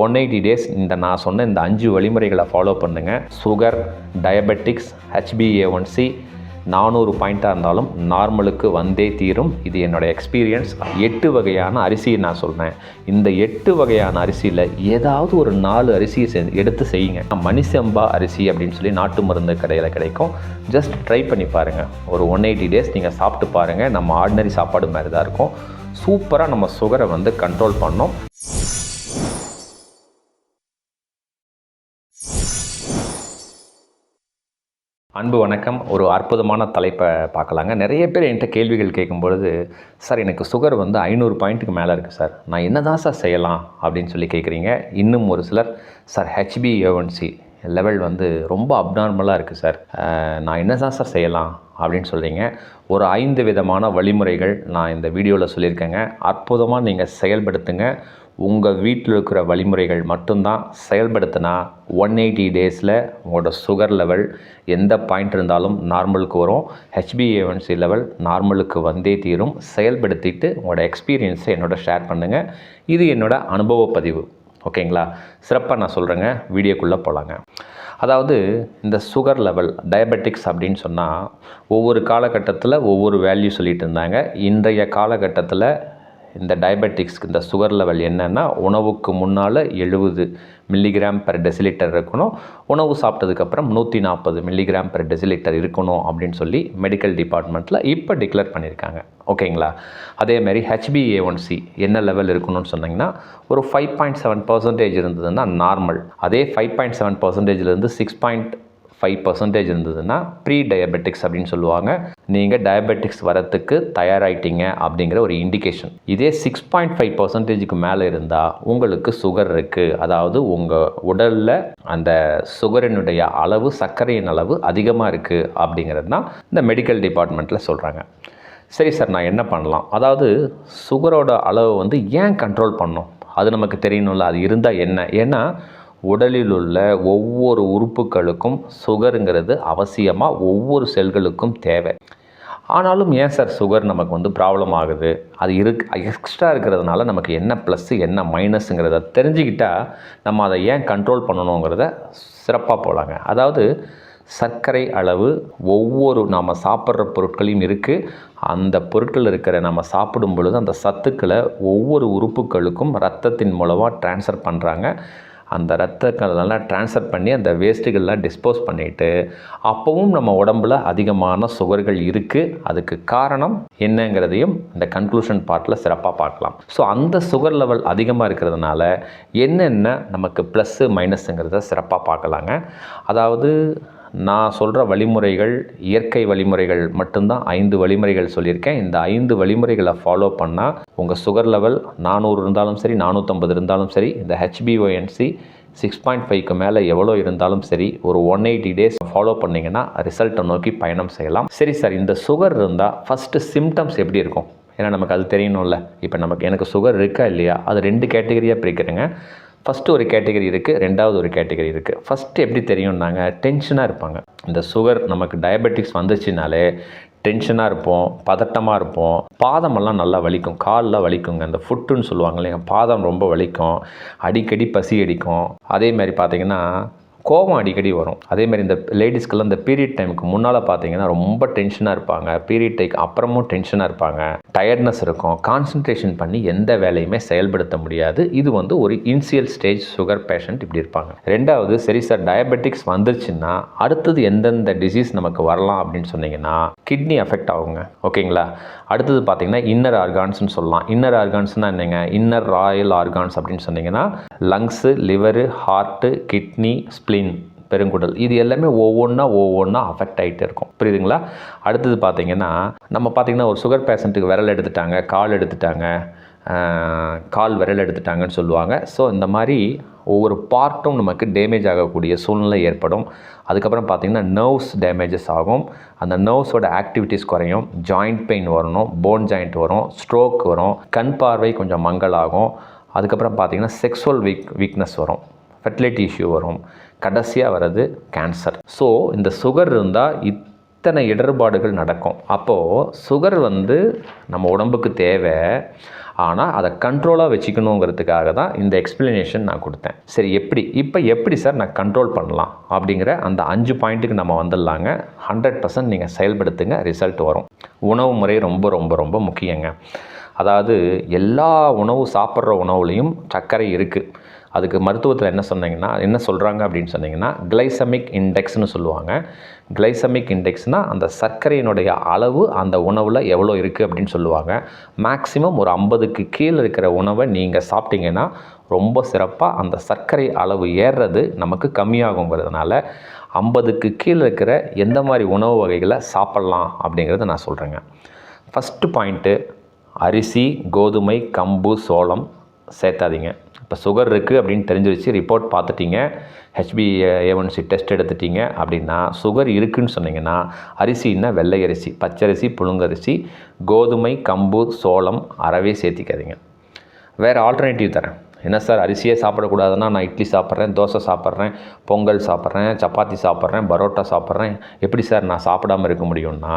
One eighty days இந்த நான் சொன்ன இந்த அஞ்சு வழிமுறைகளை ஃபாலோ பண்ணுங்கள் sugar diabetics HBA one C நானூறு பாயிண்ட்டாக இருந்தாலும் நார்மலுக்கு வந்தே தீரும். இது என்னோடய எக்ஸ்பீரியன்ஸ் எட்டு வகையான அரிசியை நான் சொல்கிறேன் இந்த எட்டு வகையான அரிசியில் ஏதாவது ஒரு நாலு அரிசியை செ எடுத்து செய்யுங்க. மணிசம்பா அரிசி அப்படின்னு சொல்லி நாட்டு மருந்து கடையில் கிடைக்கும். ஜஸ்ட் ட்ரை பண்ணி பாருங்கள் ஒரு ஒன் எயிட்டி டேஸ் நீங்கள் சாப்பிட்டு பாருங்கள் நம்ம ஆர்டினரி சாப்பாடு மாதிரி தான் இருக்கும். சூப்பராக நம்ம சுகரை வந்து கண்ட்ரோல் பண்ணோம். அன்பு வணக்கம். ஒரு அற்புதமான தலைப்பை பார்க்கலாங்க. நிறைய பேர் என்கிட்ட கேள்விகள் கேட்கும்பொழுது சார் எனக்கு சுகர் வந்து ஐநூறு பாயிண்ட்டுக்கு மேலே இருக்குது சார். நான் என்ன தான் சார் செய்யலாம்? அப்படின்னு சொல்லி கேட்குறீங்க. இன்னும் ஒரு சிலர் சார் ஹெச்பி ஏவன்சி லெவல் வந்து ரொம்ப அப்நார்மலாக இருக்குது சார். நான் என்ன தான் சார் செய்யலாம்? அப்படின்னு சொல்கிறீங்க ஒரு ஐந்து விதமான வழிமுறைகள் நான் இந்த வீடியோவில் சொல்லியிருக்கேங்க. அற்புதமாக நீங்கள் செயல்படுத்துங்க. உங்கள் வீட்டில் இருக்கிற வழிமுறைகள் மட்டும்தான் செயல்படுத்தினா ஒன் எயிட்டி டேஸில் உங்களோட சுகர் லெவல் எந்த பாயிண்ட் இருந்தாலும் நார்மலுக்கு வரும். ஹெச்பிஏஎன்சி லெவல் நார்மலுக்கு வந்தே தீரும். செயல்படுத்திட்டு உங்களோட எக்ஸ்பீரியன்ஸை என்னோட ஷேர் பண்ணுங்கள் இது என்னோடய அனுபவ பதிவு. ஓகேங்களா சிறப்பாக நான் சொல்கிறேங்க வீடியோக்குள்ளே போகலாங்க அதாவது இந்த சுகர் லெவல் டயபெட்டிக்ஸ் அப்படின்னு சொன்னால் ஒவ்வொரு காலகட்டத்தில் ஒவ்வொரு வேல்யூ சொல்லிகிட்டு இருந்தாங்க. இன்றைய காலகட்டத்தில் இந்த டயபெட்டிக்ஸ்க்கு இந்த சுகர் லெவல் என்னென்னா உணவுக்கு முன்னால் எழுபது மில்லிகிராம் பெர் டெசிலிட்டர் இருக்கணும். உணவு சாப்பிட்டதுக்கப்புறம் நூற்றி நாற்பது மில்லிகிராம் பெர் டெசிலிட்டர் இருக்கணும் அப்படின்னு சொல்லி மெடிக்கல் டிபார்ட்மெண்ட்டில் இப்போ டிக்ளேர் பண்ணியிருக்காங்க ஓகேங்களா? அதேமாதிரி ஹெச்பிஏஒன்சி என்ன லெவல் இருக்கணும்னு சொன்னிங்கன்னா ஒரு ஃபைவ் பாயிண்ட் செவன் பர்சன்டேஜ் இருந்ததுன்னா நார்மல் அதே ஃபைவ் பாயிண்ட் செவன் பர்சன்டேஜ்லேருந்து சிக்ஸ் பாயிண்ட் ஃபைவ் பர்சன்டேஜ் இருந்ததுன்னா ப்ரீ டயபெட்டிக்ஸ் அப்படின்னு சொல்லுவாங்க. நீங்கள் டயபெட்டிக்ஸ் வரத்துக்கு தயாராகிட்டீங்க அப்படிங்கிற ஒரு இண்டிகேஷன் இதே சிக்ஸ் பாயிண்ட் ஃபைவ் பர்சன்டேஜுக்கு மேலே இருந்தால் உங்களுக்கு சுகர் இருக்குது அதாவது உங்கள் உடலில் அந்த சுகரினுடைய அளவு சர்க்கரையின் அளவு அதிகமாக இருக்குது அப்படிங்கிறது தான் இந்த மெடிக்கல் டிபார்ட்மெண்ட்டில் சொல்கிறாங்க சரி சார் நான் என்ன பண்ணலாம்? அதாவது சுகரோட அளவு வந்து ஏன் கண்ட்ரோல் பண்ணோம்? அது நமக்கு தெரியணும்ல அது இருந்தால் என்ன? ஏன்னா உடலில் உள்ள ஒவ்வொரு உறுப்புகளுக்கும் சுகருங்கிறது அவசியமாக ஒவ்வொரு செல்களுக்கும் தேவை. ஆனாலும் ஏன் சார் சுகர் நமக்கு வந்து ப்ராப்ளம் ஆகுது? அது இருக்கு எக்ஸ்ட்ரா இருக்கிறதுனால நமக்கு என்ன ப்ளஸ்ஸு என்ன மைனஸுங்கிறத தெரிஞ்சுக்கிட்டால் நம்ம அதை ஏன் கண்ட்ரோல் பண்ணணுங்கிறத சிறப்பாக போகலாங்க அதாவது சர்க்கரை அளவு ஒவ்வொரு நாம் சாப்பிட்ற பொருட்களையும் இருக்குது அந்த பொருட்கள் இருக்கிற நம்ம சாப்பிடும் பொழுது அந்த சத்துக்களை ஒவ்வொரு உறுப்புகளுக்கும் ரத்தத்தின் மூலமாக ட்ரான்ஸ்ஃபர் பண்ணுறாங்க அந்த ரத்தங்களெல்லாம் டிரான்ஸ்ஃபர் பண்ணி அந்த வேஸ்ட்டுகள்லாம் டிஸ்போஸ் பண்ணிவிட்டு அப்போவும் நம்ம உடம்புல அதிகமான சுகர்கள் இருக்குது அதுக்கு காரணம் என்னங்கிறதையும் இந்த கன்க்ளூஷன் பார்ட்டில் சிறப்பாக பார்க்கலாம். ஸோ அந்த சுகர் லெவல் அதிகமாக இருக்கிறதுனால என்னென்ன நமக்கு ப்ளஸ்ஸு மைனஸுங்கிறத சிறப்பாக பார்க்கலாங்க. அதாவது நான் சொல்கிற வழிமுறைகள் இயற்கை வழிமுறைகள் மட்டும்தான் ஐந்து வழிமுறைகள் சொல்லியிருக்கேன். இந்த ஐந்து வழிமுறைகளை ஃபாலோ பண்ணால் உங்கள் சுகர் லெவல் நானூறு இருந்தாலும் சரி நானூற்றம்பது இருந்தாலும் சரி இந்த ஹெச்பிஓஎன்சி சிக்ஸ் பாயிண்ட் ஃபைவ்க்கு மேலே எவ்வளோ இருந்தாலும் சரி ஒரு ஒன் எயிட்டி டேஸ் ஃபாலோ பண்ணிங்கன்னா ரிசல்ட்டை நோக்கி பயணம் செய்யலாம். சரி சார் இந்த சுகர் இருந்தால் ஃபஸ்ட்டு சிம்டம்ஸ் எப்படி இருக்கும்? ஏன்னா நமக்கு அது தெரியணும்ல. இப்போ நமக்கு எனக்கு சுகர் இருக்கா இல்லையா? அது ரெண்டு கேட்டகரியாக பிரிக்கிறேங்க. ஃபஸ்ட்டு ஒரு கேட்டகரி இருக்குது ரெண்டாவது ஒரு கேட்டகரி இருக்குது ஃபஸ்ட்டு எப்படி தெரியும்னாங்க டென்ஷனாக இருப்பாங்க. இந்த சுகர் நமக்கு டயபெட்டிக்ஸ் வந்துச்சுனாலே டென்ஷனாக இருப்போம் பதட்டமாக இருப்போம். பாதமெல்லாம் நல்லா வலிக்கும் காலெலாம் வலிக்குங்க. அந்த ஃபுட்டுன்னு சொல்லுவாங்க இல்லைங்க பாதம் ரொம்ப வலிக்கும் அடிக்கடி பசி அடிக்கும். அதே மாதிரி பார்த்திங்கன்னா கோபம் அடிக்கடி வரும். அதேமாதிரி இந்த லேடிஸ்க்கெல்லாம் இந்த பீரியட் டைமுக்கு முன்னால் பார்த்தீங்கன்னா ரொம்ப டென்ஷனாக இருப்பாங்க. பீரியட் டைக்கு அப்புறமும் டென்ஷனாக இருப்பாங்க. டயர்ட்னஸ் இருக்கும். கான்சன்ட்ரேஷன் பண்ணி எந்த வேலையுமே செயல்படுத்த முடியாது. இது வந்து ஒரு இன்சியல் ஸ்டேஜ் சுகர் பேஷண்ட் இப்படி இருப்பாங்க. ரெண்டாவது சரி சார் டயபெட்டிக்ஸ் வந்துருச்சுன்னா அடுத்தது எந்தெந்த டிசீஸ் நமக்கு வரலாம் அப்படின்னு சொன்னீங்கன்னா கிட்னி அஃபெக்ட் ஆகுங்க. ஓகேங்களா அடுத்தது பார்த்தீங்கன்னா இன்னர் ஆர்கான்ஸ்னு சொல்லலாம். இன்னர் ஆர்கான்ஸ்னால் என்னங்க? இன்னர் ராயல் ஆர்கான்ஸ் அப்படின்னு சொன்னீங்கன்னா lungs liver heart kidney spleen பெருங்குடல். இது எல்லாமே ஒவ்வொன்றா ஒவ்வொன்றா அஃபெக்ட் ஆகிட்டே இருக்கும். புரியுதுங்களா? அடுத்தது பார்த்தீங்கன்னா நம்ம பார்த்தீங்கன்னா ஒரு சுகர் பேஷண்ட்டுக்கு விரல் எடுத்துட்டாங்க கால் எடுத்துட்டாங்க கால் விரல் எடுத்துட்டாங்கன்னு சொல்லுவாங்க. ஸோ இந்த மாதிரி ஒவ்வொரு பார்ட்டும் நமக்கு டேமேஜ் ஆகக்கூடிய சூழ்நிலை ஏற்படும். அதுக்கப்புறம் பார்த்திங்கன்னா நர்வ்ஸ் டேமேஜஸ் ஆகும். அந்த நர்வ்ஸோட ஆக்டிவிட்டீஸ் குறையும். ஜாயிண்ட் பெயின் வரணும் போன் ஜாயிண்ட் வரும் ஸ்ட்ரோக் வரும் கண் பார்வை கொஞ்சம் மங்கலாகும். அதுக்கப்புறம் பார்த்திங்கன்னா செக்ஸுவல் வீக் வீக்னஸ் வரும். ஃபெர்டிலிட்டி இஷ்யூ வரும். கடைசியாக வர்றது கேன்சர் ஸோ இந்த சுகர் இருந்தால் இத்தனை இடர்பாடுகள் நடக்கும். அப்போது சுகர் வந்து நம்ம உடம்புக்கு தேவை. ஆனால் அதை கண்ட்ரோலாக வச்சுக்கணுங்கிறதுக்காக தான் இந்த எக்ஸ்ப்ளனேஷன் நான் கொடுத்தேன். சரி எப்படி? இப்போ எப்படி சார் நான் கண்ட்ரோல் பண்ணலாம்? அப்படிங்கிற அந்த அஞ்சு பாயிண்ட்டுக்கு நம்ம வந்துடலாங்க. ஹண்ட்ரட் பர்சன்ட் நீங்கள் செயல்படுத்துங்க ரிசல்ட் வரும். உணவு முறை ரொம்ப ரொம்ப ரொம்ப முக்கியங்க. அதாவது எல்லா உணவு சாப்பிட்ற உணவுலேயும் சர்க்கரை இருக்குது அதுக்கு மருத்துவத்தில் என்ன சொன்னீங்கன்னா என்ன சொல்கிறாங்க அப்படின்னு சொன்னீங்கன்னா கிளைசமிக் இண்டெக்ஸ்னு சொல்லுவாங்க. கிளைசமிக் இண்டெக்ஸ்னால் அந்த சர்க்கரையினுடைய அளவு அந்த உணவில் எவ்வளோ இருக்குது அப்படின்னு சொல்லுவாங்க. மேக்ஸிமம் ஒரு ஐம்பதுக்கு கீழே இருக்கிற உணவை நீங்கள் சாப்பிட்டீங்கன்னா ரொம்ப சிறப்பாக அந்த சர்க்கரை அளவு ஏறுறது நமக்கு கம்மியாகுங்கிறதுனால ஐம்பதுக்கு கீழே இருக்கிற எந்த மாதிரி உணவு வகைகளை சாப்பிட்லாம் அப்படிங்கிறத நான் சொல்கிறேங்க ஃபஸ்ட்டு பாயிண்ட்டு அரிசி கோதுமை கம்பு சோளம் சேர்த்தாதீங்க. இப்போ சுகர் இருக்குது அப்படின்னு தெரிஞ்சிருச்சு ரிப்போர்ட் பார்த்துட்டீங்க ஹெச்பி ஏவன்சி டெஸ்ட் எடுத்துட்டீங்க அப்படின்னா சுகர் இருக்குதுன்னு சொன்னீங்கன்னா அரிசின்னா வெள்ளை அரிசி பச்சரிசி புழுங்கரிசி கோதுமை கம்பு சோளம் அறவே சேர்த்திக்காதீங்க. வேறு ஆல்டர்னேட்டிவ் தரேன். என்ன சார் அரிசியே சாப்பிடக்கூடாதுன்னா நான் இட்லி சாப்பிட்றேன் தோசை சாப்பிட்றேன் பொங்கல் சாப்பிட்றேன் சப்பாத்தி சாப்பிட்றேன் பரோட்டா சாப்பிட்றேன். எப்படி சார் நான் சாப்பிடாம இருக்க முடியும்னா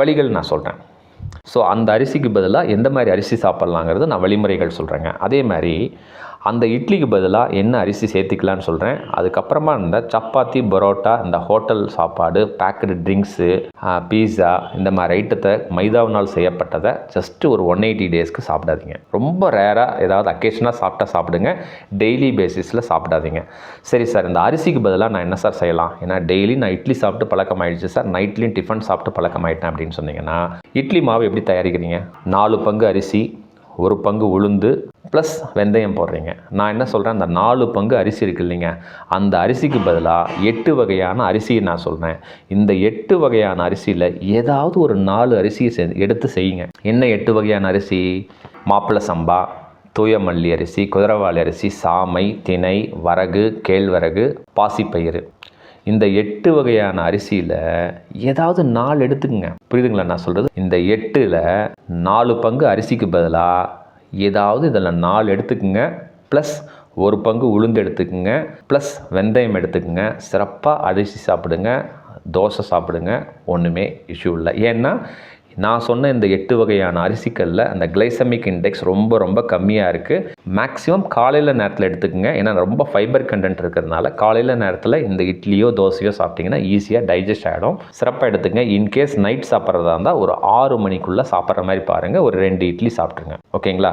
வழிகள் நான் சொல்கிறேன் ஸோ அந்த அரிசிக்கு பதிலாக எந்த மாதிரி அரிசி சாப்பிட்லாங்கிறது நான் வழிமுறைகள் சொல்கிறேங்க அதே மாதிரி அந்த இட்லிக்கு பதிலாக என்ன அரிசி சேர்த்துக்கலான்னு சொல்கிறேன் அதுக்கப்புறமா இந்த சப்பாத்தி பரோட்டா இந்த ஹோட்டல் சாப்பாடு பேக்கடு ட்ரிங்க்ஸு பீஸா இந்த மாதிரி ஐட்டத்தை மைதாவினால் செய்யப்பட்டதை ஜஸ்ட்டு ஒரு ஒன் எயிட்டி டேஸ்க்கு சாப்பிடாதீங்க. ரொம்ப ரேராக ஏதாவது அக்கேஷனாக சாப்பிட்டா சாப்பிடுங்க. டெய்லி பேசிஸில் சாப்பிடாதீங்க. சரி சார் இந்த அரிசிக்கு பதிலாக நான் என்ன சார் செய்யலாம்? ஏன்னா டெய்லி நான் இட்லி சாப்பிட்டு பழக்கம் ஆயிடுச்சு சார் நைட்லேயும் டிஃபன் சாப்பிட்டு பழக்கம் ஆகிட்டேன் அப்படின்னு சொன்னீங்கன்னா இட்லி மாவு எப்படி தயாரிக்கிறீங்க? நாலு பங்கு அரிசி ஒரு பங்கு உளுந்து ப்ளஸ் வெந்தயம் போடுறீங்க. நான் என்ன சொல்கிறேன் அந்த நாலு பங்கு அரிசி இருக்கு இல்லைங்க. அந்த அரிசிக்கு பதிலாக எட்டு வகையான அரிசியை நான் சொல்கிறேன் இந்த எட்டு வகையான அரிசியில் ஏதாவது ஒரு நாலு அரிசியை செ எடுத்து செய்யுங்க. என்ன எட்டு வகையான அரிசி? மாப்பிள்ளை சம்பா தூயமல்லி அரிசி குதிரவாளி அரிசி சாமை திணை வரகு கேழ்வரகு பாசிப்பயிறு. இந்த எட்டு வகையான அரிசியில் ஏதாவது நாலு எடுத்துக்கங்க. புரியுதுங்களா நான் சொல்கிறது இந்த எட்டில் நாலு பங்கு அரிசிக்கு பதிலாக ஏதாவது இதில் நாலு எடுத்துக்கங்க. ப்ளஸ் ஒரு பங்கு உளுந்து எடுத்துக்குங்க. ப்ளஸ் வெந்தயம் எடுத்துக்குங்க. சிறப்பாக அரிசி சாப்பிடுங்க. தோசை சாப்பிடுங்க. ஒன்றுமே இஷ்யூ இல்லை. ஏன்னா நான் சொன்ன இந்த எட்டு வகையான அரிசிகளில் அந்த கிளைசமிக் இண்டெக்ஸ் ரொம்ப ரொம்ப கம்மியாக இருக்குது மேக்ஸிமம் காலையில் நேரத்தில் எடுத்துக்கோங்க. ஏன்னா ரொம்ப ஃபைபர் கண்டென்ட் இருக்கிறதுனால காலையில் நேரத்தில் இந்த இட்லியோ தோசையோ சாப்பிட்டிங்கன்னா ஈஸியாக டைஜஸ்ட் ஆகிடும் சிறப்பாக எடுத்துங்க இன்கேஸ் நைட் சாப்பிட்றதா இருந்தால் ஒரு ஆறு மணிக்குள்ளே சாப்பிட்ற மாதிரி பாருங்கள் ஒரு ரெண்டு இட்லி சாப்பிட்ருங்க ஓகேங்களா?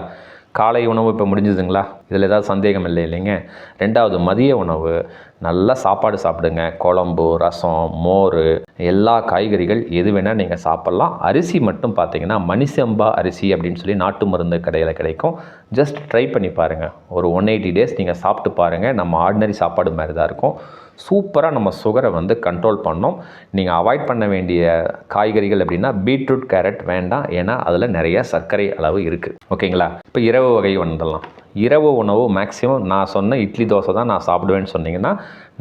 காலை உணவு இப்போ முடிஞ்சுதுங்களா? இதில் ஏதாவது சந்தேகம் இல்லை இல்லைங்க. ரெண்டாவது மதிய உணவு. நல்லா சாப்பாடு சாப்பிடுங்க. குழம்பு ரசம் மோர் எல்லா காய்கறிகள் எது வேணால் நீங்கள் சாப்பிட்லாம். அரிசி மட்டும் பார்த்தீங்கன்னா மணிசம்பா அரிசி அப்படின்னு சொல்லி நாட்டு மருந்து கடையில் கிடைக்கும். ஜஸ்ட் ட்ரை பண்ணி பாருங்கள் ஒரு ஒன் எயிட்டி டேஸ் நீங்கள் சாப்பிட்டு பாருங்கள் நம்ம ஆர்டினரி சாப்பாடு மாதிரி தான் இருக்கும். சூப்பராக நம்ம சுகரை வந்து கண்ட்ரோல் பண்ணோம். நீங்கள் அவாய்ட் பண்ண வேண்டிய காய்கறிகள் அப்படின்னா பீட்ரூட் கேரட் வேண்டாம். ஏன்னா அதில் நிறைய சர்க்கரை அளவு இருக்குது ஓகேங்களா? இப்போ இரவு வகை வந்துடலாம். இரவு உணவு மேக்ஸிமம் நான் சொன்ன இட்லி தோசை தான் நான் சாப்பிடுவேன்னு சொன்னீங்கன்னா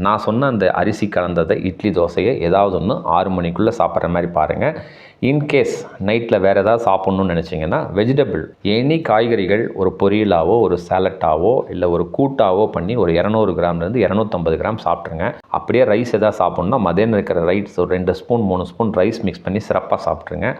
நான் சொன்ன அந்த அரிசி கலந்ததை இட்லி தோசையை ஏதாவது ஒன்று ஆறு மணிக்குள்ளே சாப்பிட்ற மாதிரி பாருங்கள் இன்கேஸ் நைட்டில் வேறு ஏதாவது சாப்பிட்ணுன்னு நினச்சிங்கன்னா வெஜிடபிள் எனி காய்கறிகள் ஒரு பொரியலாவோ ஒரு சாலட்டாவோ இல்லை ஒரு கூட்டாவோ பண்ணி ஒரு இரநூறு கிராம்லேருந்து இரநூத்தம்பது கிராம் சாப்பிட்ருங்க அப்படியே ரைஸ் எதாவது சாப்பிட்ணுன்னா மதியம் இருக்கிற ரைஸ் ஒரு ரெண்டு ஸ்பூன் மூணு ஸ்பூன் ரைஸ் மிக்ஸ் பண்ணி சிறப்பாக சாப்பிட்ருங்க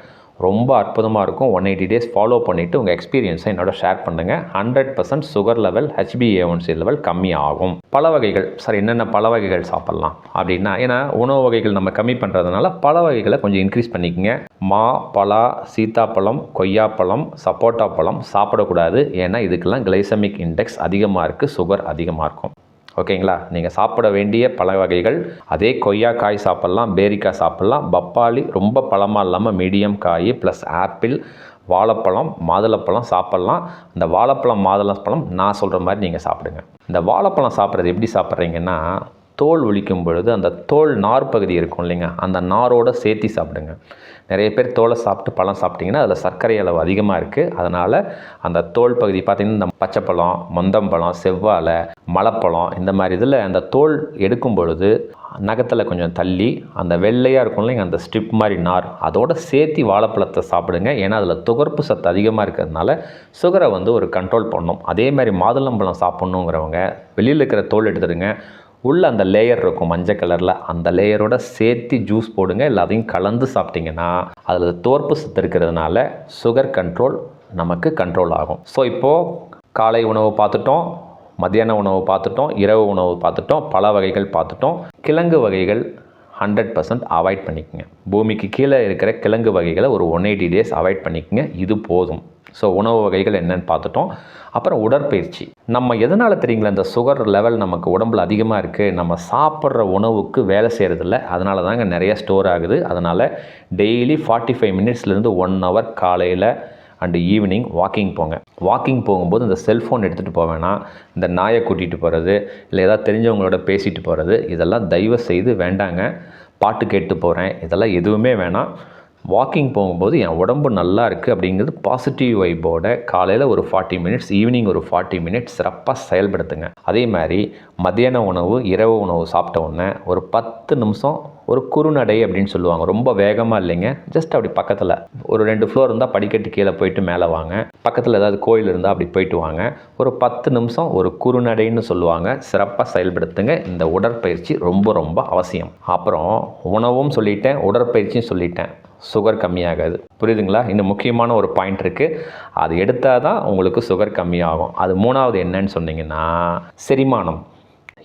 ரொம்ப அற்புதமாக இருக்கும். ஒன் எயிட்டி டேஸ் ஃபாலோ பண்ணிவிட்டு உங்கள் எக்ஸ்பீரியன்ஸை என்னோட ஷேர் பண்ணுங்கள் hundred percent sugar level HBA one C level கம்மியாகும். பல வகைகள் சார் என்னென்ன பல வகைகள் சாப்பிட்லாம் அப்படின்னா ஏன்னா உணவு வகைகள் நம்ம கம்மி பண்ணுறதுனால பல வகைகளை கொஞ்சம் இன்க்ரீஸ் பண்ணிக்கோங்க. மா பலா சீத்தாப்பழம் கொய்யாப்பழம் சப்போட்டா பழம் சாப்பிடக்கூடாது. ஏன்னா இதுக்கெல்லாம் கிளைசமிக் இண்டெக்ஸ் அதிகமாக இருக்குது சுகர் அதிகமாக இருக்கும். ஓகேங்களா? நீங்கள் சாப்பிட வேண்டிய பழ வகைகள் அதே கொய்யா காய் சாப்பிட்லாம் பேரிக்காய் சாப்பிட்லாம் பப்பாளி ரொம்ப பழமாக இல்லாமல் மீடியம் காய் ப்ளஸ் ஆப்பிள் வாழைப்பழம் மாதுளப்பழம் சாப்பிட்லாம். இந்த வாழைப்பழம் மாதுளப்பழம் நான் சொல்கிற மாதிரி நீங்கள் சாப்பிடுங்க. இந்த வாழைப்பழம் சாப்பிட்றது எப்படி சாப்பிட்றீங்கன்னா தோல் ஒழிக்கும் பொழுது அந்த தோல் நார் பகுதி இருக்கும் இல்லைங்க அந்த நாரோட சேர்த்தி சாப்பிடுங்க. நிறைய பேர் தோலை சாப்பிட்டு பழம் சாப்பிட்டிங்கன்னா அதில் சர்க்கரை அளவு அதிகமாக இருக்குது அதனால் அந்த தோல் பகுதி பார்த்திங்கன்னா இந்த பச்சைப்பழம் மொந்தம்பழம் செவ்வாழை மலைப்பழம் இந்த மாதிரி இதில் அந்த தோல் எடுக்கும் பொழுது நகத்தில் கொஞ்சம் தள்ளி அந்த வெள்ளையாக இருக்கும் இல்லைங்க அந்த ஸ்ட்ரிப் மாதிரி நார் அதோட சேர்த்தி வாழைப்பழத்தை சாப்பிடுங்க. ஏன்னா அதில் துகர்ப்பு சத்து அதிகமாக இருக்கிறதுனால சுகரை வந்து ஒரு கண்ட்ரோல் பண்ணும். அதே மாதிரி மாதுளம்பழம் சாப்பிட்ணுங்கிறவங்க வெளியில் இருக்கிற தோல் எடுத்துடுங்க. உள்ளே அந்த லேயர் இருக்கும் மஞ்சள் கலரில் அந்த லேயரோட சேர்த்து ஜூஸ் போடுங்க எல்லாத்தையும் கலந்து சாப்பிட்டிங்கன்னா அதில் தோற்பு சத்து இருக்கிறதுனால சுகர் கண்ட்ரோல் நமக்கு கண்ட்ரோல் ஆகும். ஸோ இப்போது காலை உணவு பார்த்துட்டோம் மத்தியான உணவு பார்த்துட்டோம் இரவு உணவு பார்த்துட்டோம் பல வகைகள் பார்த்துட்டோம். கிழங்கு வகைகள் ஹண்ட்ரட் பர்சன்ட் அவாய்ட் பண்ணிக்கோங்க. பூமிக்கு கீழே இருக்கிற கிழங்கு வகைகளை ஒரு ஒன் எயிட்டி டேஸ் அவாய்ட் பண்ணிக்கோங்க இது போதும். ஸோ உணவு வகைகள் என்னன்னு பார்த்துட்டோம். அப்புறம் உடற்பயிற்சி. நம்ம எதனால் தெரியுங்களா இந்த சுகர் லெவல் நமக்கு உடம்புல அதிகமாக இருக்குது நம்ம சாப்பிட்ற உணவுக்கு வேலை செய்கிறதில்ல அதனால தாங்க நிறைய ஸ்டோர் ஆகுது. அதனால் டெய்லி ஃபார்ட்டி ஃபைவ் மினிட்ஸ்லேருந்து ஒன் ஹவர் காலையில் அண்டு ஈவினிங் வாக்கிங் போங்க. வாக்கிங் போகும்போது இந்த செல்ஃபோன் எடுத்துகிட்டு போக வேணாம். இந்த நாயை கூட்டிகிட்டு போகிறது இல்லை ஏதாவது தெரிஞ்சவங்களோட பேசிட்டு போகிறது இதெல்லாம் தயவு செய்து வேண்டாங்க. பாட்டு கேட்டு போகிறேன் இதெல்லாம் எதுவுமே வேணாம். வாக்கிங் போகும்போது என் உடம்பு நல்லா இருக்குது அப்படிங்கிறது பாசிட்டிவ் வைப்போட காலையில் ஒரு ஃபார்ட்டி மினிட்ஸ் ஈவினிங் ஒரு ஃபார்ட்டி மினிட்ஸ் சிறப்பாக செயல்படுத்துங்க. அதே மாதிரி மத்தியான உணவு இரவு உணவு சாப்பிட்ட உடனே ஒரு பத்து நிமிஷம் ஒரு குறுநடை அப்படின்னு சொல்லுவாங்க. ரொம்ப வேகமாக இல்லைங்க. ஜஸ்ட் அப்படி பக்கத்தில். ஒரு ரெண்டு ஃப்ளோர் இருந்தால் படிக்கட்டு கீழே போயிட்டு மேலே வாங்க. பக்கத்தில் ஏதாவது கோயில் இருந்தால் அப்படி போயிட்டு வாங்க. ஒரு பத்து நிமிஷம் ஒரு குறுநடைன்னு சொல்லுவாங்க. சிறப்பாக செயல்படுத்துங்க. இந்த உடற்பயிற்சி ரொம்ப ரொம்ப அவசியம். அப்புறம் உணவும் சொல்லிட்டேன் உடற்பயிற்சியும் சொல்லிட்டேன். சுகர் கம்மியாகாது. புரியுதுங்களா? இன்னும் முக்கியமான ஒரு பாயிண்ட் இருக்குது அது எடுத்தால் தான் உங்களுக்கு சுகர் கம்மியாகும். அது மூணாவது என்னன்னு சொன்னீங்கன்னா செரிமானம்.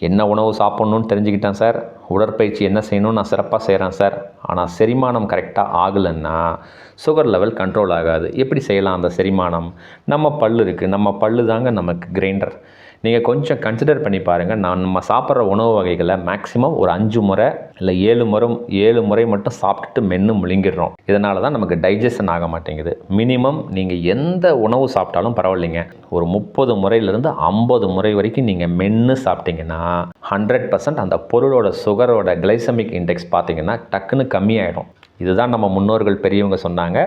என்ன உணவு சாப்பிட்ணுன்னு தெரிஞ்சுக்கிட்டேன் சார். உடற்பயிற்சி என்ன செய்யணும்னு நான் சிறப்பாக செய்கிறேன் சார். ஆனால் செரிமானம் கரெக்டாக ஆகலைன்னா சுகர் லெவல் கண்ட்ரோல் ஆகாது. எப்படி செய்யலாம் அந்த செரிமானம்? நம்ம பல் இருக்குது நம்ம பல்லு தாங்க நமக்கு கிரைண்டர் நீங்கள் கொஞ்சம் கன்சிடர் பண்ணி பாருங்கள் நான் நம்ம சாப்பிட்ற உணவு வகைகளை மேக்ஸிமம் ஒரு அஞ்சு முறை இல்லை ஏழு முறை ஏழு முறை மட்டும் சாப்பிட்டுட்டு மென்று முழுங்கிடுறோம் இதனால தான் நமக்கு டைஜஷன் ஆக மாட்டேங்குது. மினிமம் நீங்கள் எந்த உணவு சாப்பிட்டாலும் பரவாயில்லைங்க. ஒரு முப்பது முறையிலேருந்து ஐம்பது முறை வரைக்கும் நீங்கள் மென்று சாப்பிட்டீங்கன்னா ஹண்ட்ரட் பர்சன்ட் அந்த பொருளோட சுகரோட கிளைசமிக் இண்டெக்ஸ் பார்த்தீங்கன்னா டக்குன்னு கம்மியாயிடும். இதுதான் நம்ம முன்னோர்கள் பெரியவங்க சொன்னாங்க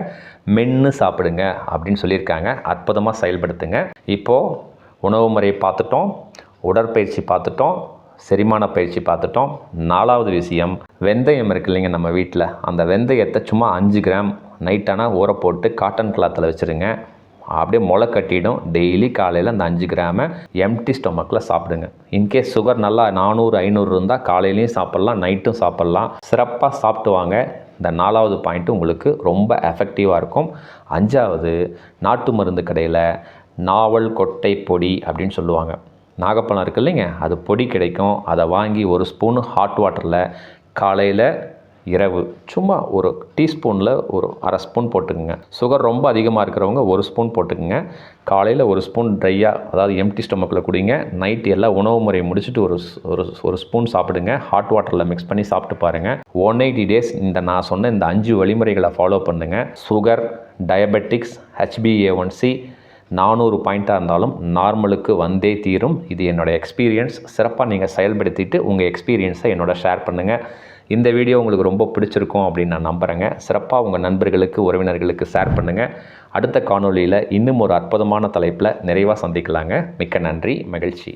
மென்று சாப்பிடுங்க அப்படின்னு சொல்லியிருக்காங்க. அற்புதமாக செயல்படுத்துங்க. இப்போது உணவு முறையை பார்த்துட்டோம் உடற்பயிற்சி பார்த்துட்டோம் செரிமான பயிற்சி பார்த்துட்டோம். நாலாவது விஷயம் வெந்தயம் இருக்கு இல்லைங்க நம்ம வீட்டில் அந்த வெந்தயத்தை சும்மா அஞ்சு கிராம் நைட்டான ஊற போட்டு காட்டன் கிளாத்தில் வச்சுருங்க. அப்படியே முளை கட்டிடும். டெய்லி காலையில் அந்த அஞ்சு கிராமை எம்டி ஸ்டொமக்கில் சாப்பிடுங்க. இன்கேஸ் சுகர் நல்லா நானூறு ஐநூறு இருந்தால் காலையிலையும் சாப்பிட்லாம் நைட்டும் சாப்பிட்லாம். சிறப்பாக சாப்பிட்டு வாங்க. இந்த நாலாவது பாயிண்ட்டு உங்களுக்கு ரொம்ப எஃபெக்டிவாக இருக்கும். அஞ்சாவது நாட்டு மருந்து கடையில் நாவல் கொட்டை பொடி அப்படின்னு சொல்லுவாங்க. நாகப்பழம் இருக்கு இல்லைங்க அது பொடி கிடைக்கும். அதை வாங்கி ஒரு ஸ்பூன் ஹாட் வாட்டரில் காலையில் இரவு சும்மா ஒரு டீஸ்பூனில் ஒரு அரை ஸ்பூன் போட்டுக்குங்க. சுகர் ரொம்ப அதிகமாக இருக்கிறவங்க ஒரு ஸ்பூன் போட்டுக்குங்க. காலையில் ஒரு ஸ்பூன் ட்ரையாக அதாவது எம்டி ஸ்டொமக்கில் குடிங்க. நைட் எல்லா உணவு முறையை முடிச்சுட்டு ஒரு ஒரு ஒரு ஸ்பூன் சாப்பிடுங்க. ஹாட் வாட்டரில் மிக்ஸ் பண்ணி சாப்பிட்டு பாருங்கள் ஒன் எயிட்டி டேஸ் இந்த நான் சொன்ன இந்த அஞ்சு வழிமுறைகளை ஃபாலோ பண்ணுங்கள் சுகர் டயபெட்டிக்ஸ் ஹெச்பிஏஒன்சி நானூறு பாயிண்ட்டாக இருந்தாலும் நார்மலுக்கு வந்தே தீரும். இது என்னோடய எக்ஸ்பீரியன்ஸ் சிறப்பாக நீங்கள் செயல்படுத்திட்டு உங்கள் எக்ஸ்பீரியன்ஸை என்னோட ஷேர் பண்ணுங்கள் இந்த வீடியோ உங்களுக்கு ரொம்ப பிடிச்சிருக்கும் அப்படின்னு நான் நம்புகிறேங்க சிறப்பாக உங்கள் நண்பர்களுக்கு உறவினர்களுக்கு ஷேர் பண்ணுங்கள் அடுத்த காணொளியில் இன்னும் ஒரு அற்புதமான தலைப்பில் நிறைவாக சந்திக்கலாங்க. மிக்க நன்றி மகிழ்ச்சி.